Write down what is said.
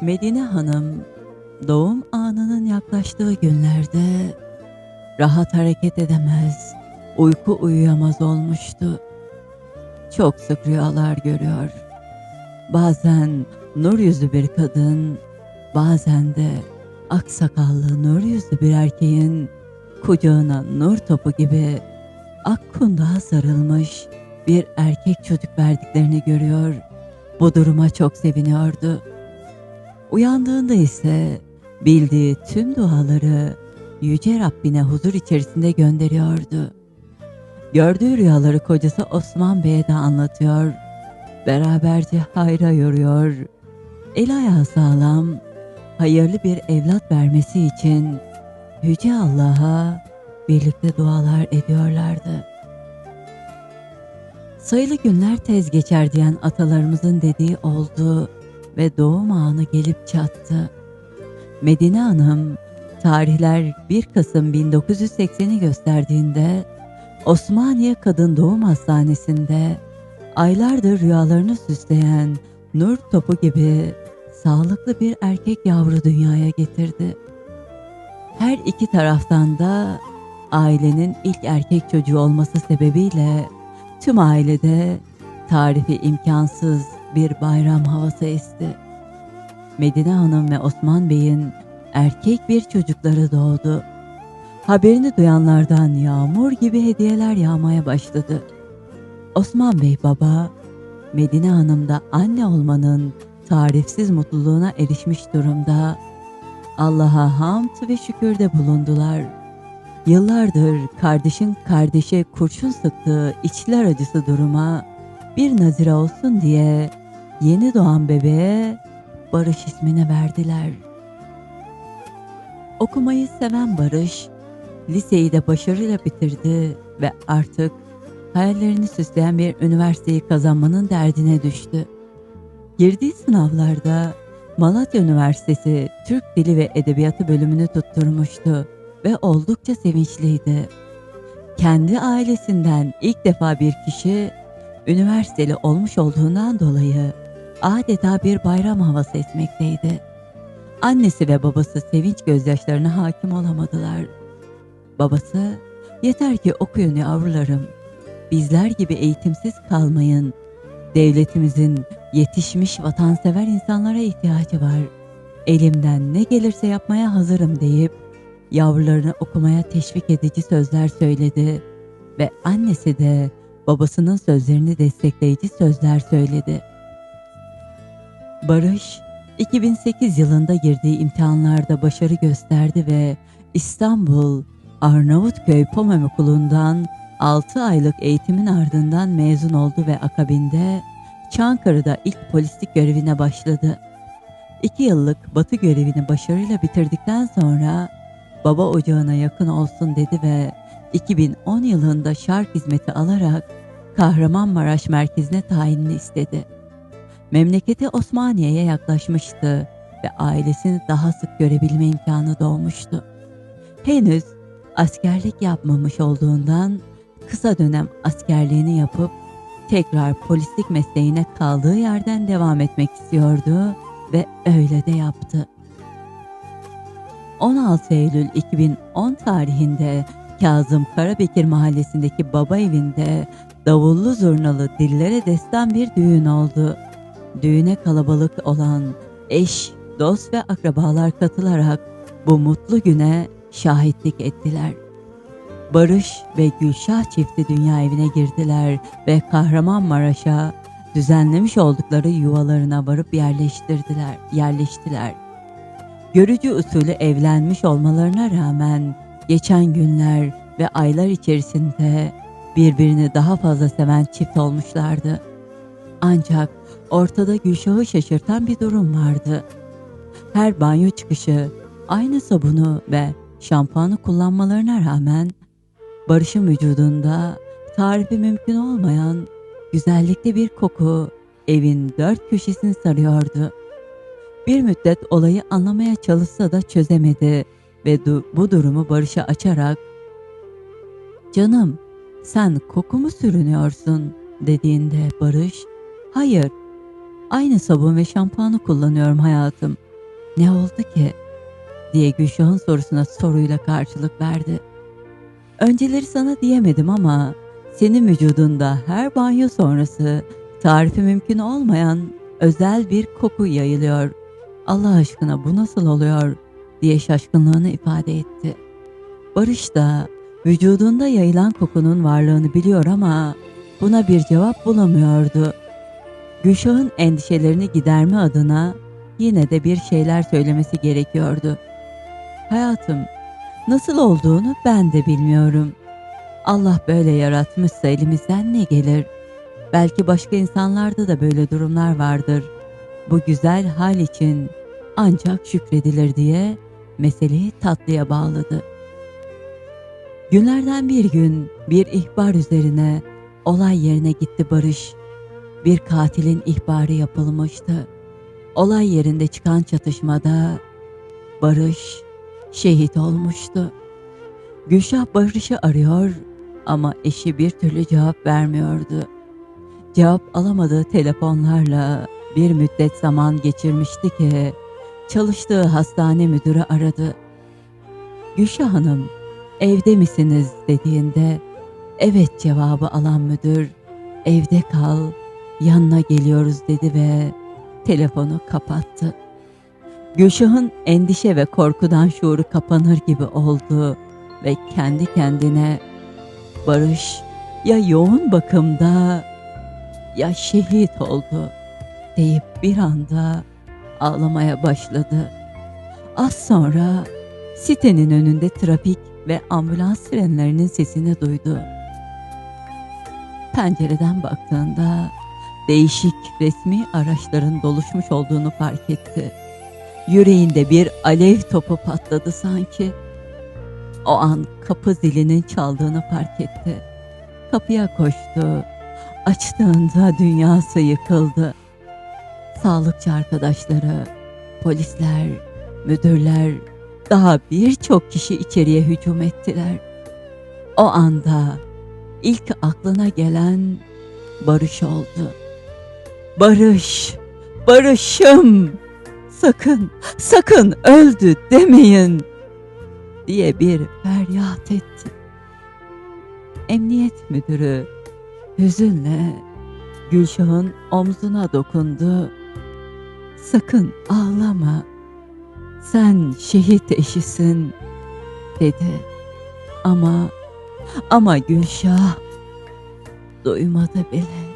Medine Hanım doğum anının yaklaştığı günlerde rahat hareket edemez, uyku uyuyamaz olmuştu. Çok sık rüyalar görüyor. Bazen nur yüzlü bir kadın, bazen de aksakallı nur yüzlü bir erkeğin kucağına nur topu gibi ak kundağa sarılmış bir erkek çocuk verdiklerini görüyor. Bu duruma çok seviniyordu. Uyandığında ise bildiği tüm duaları Yüce Rabbine huzur içerisinde gönderiyordu. Gördüğü rüyaları kocası Osman Bey'e de anlatıyor. Beraberce hayra yoruyor. El ayağı sağlam, hayırlı bir evlat vermesi için Yüce Allah'a birlikte dualar ediyorlardı. Sayılı günler tez geçer diyen atalarımızın dediği oldu ve doğum anı gelip çattı. Medine Hanım tarihler 1 Kasım 1980'i gösterdiğinde Osmaniye Kadın Doğum Hastanesi'nde aylardır rüyalarını süsleyen nur topu gibi sağlıklı bir erkek yavru dünyaya getirdi. Her iki taraftan da ailenin ilk erkek çocuğu olması sebebiyle tüm ailede tarifi imkansız bir bayram havası esti. Medine Hanım ve Osman Bey'in erkek bir çocukları doğdu. Haberini duyanlardan yağmur gibi hediyeler yağmaya başladı. Osman Bey baba, Medine Hanım da anne olmanın tarifsiz mutluluğuna erişmiş durumda. Allah'a hamd ve şükürde bulundular. Yıllardır kardeşin kardeşe kurşun sıktığı içler acısı duruma bir nazire olsun diye yeni doğan bebeğe Barış ismini verdiler. Okumayı seven Barış, liseyi de başarıyla bitirdi ve artık hayallerini süsleyen bir üniversiteyi kazanmanın derdine düştü. Girdiği sınavlarda Malatya Üniversitesi Türk Dili ve Edebiyatı bölümünü tutturmuştu ve oldukça sevinçliydi. Kendi ailesinden ilk defa bir kişi üniversiteli olmuş olduğundan dolayı adeta bir bayram havası etmekteydi. Annesi ve babası sevinç gözyaşlarına hakim olamadılar. Babası, yeter ki okuyun yavrularım, bizler gibi eğitimsiz kalmayın. Devletimizin yetişmiş vatansever insanlara ihtiyacı var. Elimden ne gelirse yapmaya hazırım deyip yavrularını okumaya teşvik edici sözler söyledi ve annesi de babasının sözlerini destekleyici sözler söyledi. Barış 2008 yılında girdiği imtihanlarda başarı gösterdi ve İstanbul Arnavutköy Pomem Okulu'ndan 6 aylık eğitimin ardından mezun oldu ve akabinde Çankırı'da ilk polislik görevine başladı. 2 yıllık batı görevini başarıyla bitirdikten sonra baba ocağına yakın olsun dedi ve 2010 yılında şark hizmeti alarak Kahramanmaraş merkezine tayinini istedi. Memleketi Osmaniye'ye yaklaşmıştı ve ailesini daha sık görebilme imkanı doğmuştu. Henüz askerlik yapmamış olduğundan kısa dönem askerliğini yapıp tekrar polislik mesleğine kaldığı yerden devam etmek istiyordu ve öyle de yaptı. 16 Eylül 2010 tarihinde Kazım Karabekir mahallesindeki baba evinde davullu zurnalı dillere destan bir düğün oldu. Düğüne kalabalık olan eş, dost ve akrabalar katılarak bu mutlu güne şahitlik ettiler. Barış ve Gülşah çifti dünya evine girdiler ve Kahramanmaraş'a düzenlemiş oldukları yuvalarına varıp yerleştirdiler, yerleştiler. Görücü usulü evlenmiş olmalarına rağmen geçen günler ve aylar içerisinde birbirini daha fazla seven çift olmuşlardı. Ancak ortada Gülşah'ı şaşırtan bir durum vardı. Her banyo çıkışı aynı sabunu ve şampuanı kullanmalarına rağmen Barış'ın vücudunda tarifi mümkün olmayan güzellikte bir koku evin dört köşesini sarıyordu. Bir müddet olayı anlamaya çalışsa da çözemedi ve du- bu durumu Barış'a açarak ''Canım sen koku mu sürünüyorsun?'' dediğinde Barış ''Hayır, aynı sabun ve şampuanı kullanıyorum hayatım. Ne oldu ki? diye Gülşah'ın sorusuna soruyla karşılık verdi. Önceleri sana diyemedim ama senin vücudunda her banyo sonrası tarifi mümkün olmayan özel bir koku yayılıyor. Allah aşkına bu nasıl oluyor diye şaşkınlığını ifade etti. Barış da vücudunda yayılan kokunun varlığını biliyor ama buna bir cevap bulamıyordu. Gülşah'ın endişelerini giderme adına yine de bir şeyler söylemesi gerekiyordu. Hayatım, nasıl olduğunu ben de bilmiyorum. Allah böyle yaratmışsa elimizden ne gelir? Belki başka insanlarda da böyle durumlar vardır. Bu güzel hal için ancak şükredilir diye meseleyi tatlıya bağladı. Günlerden bir gün bir ihbar üzerine olay yerine gitti Barış. Bir katilin ihbarı yapılmıştı. Olay yerinde çıkan çatışmada Barış şehit olmuştu. Gülşah Barış'ı arıyor ama eşi bir türlü cevap vermiyordu. Cevap alamadığı telefonlarla bir müddet zaman geçirmişti ki çalıştığı hastane müdürü aradı. Gülşah Hanım evde misiniz dediğinde evet cevabı alan müdür evde kal yanına geliyoruz dedi ve telefonu kapattı. Gülşah'ın endişe ve korkudan şuuru kapanır gibi oldu ve kendi kendine Barış ya yoğun bakımda ya şehit oldu deyip bir anda ağlamaya başladı. Az sonra sitenin önünde trafik ve ambulans sirenlerinin sesini duydu. Pencereden baktığında değişik resmi araçların doluşmuş olduğunu fark etti. Yüreğinde bir alev topu patladı sanki. O an kapı zilinin çaldığını fark etti. Kapıya koştu. Açtığında dünyası yıkıldı. Sağlıkçı arkadaşları, polisler, müdürler, daha birçok kişi içeriye hücum ettiler. O anda ilk aklına gelen Barış oldu. Barış, Barış'ım, sakın, sakın öldü demeyin diye bir feryat etti. Emniyet müdürü hüzünle Gülşah'ın omzuna dokundu. Sakın ağlama. Sen şehit eşisin dedi. Ama ama Gülşah duymadı bile.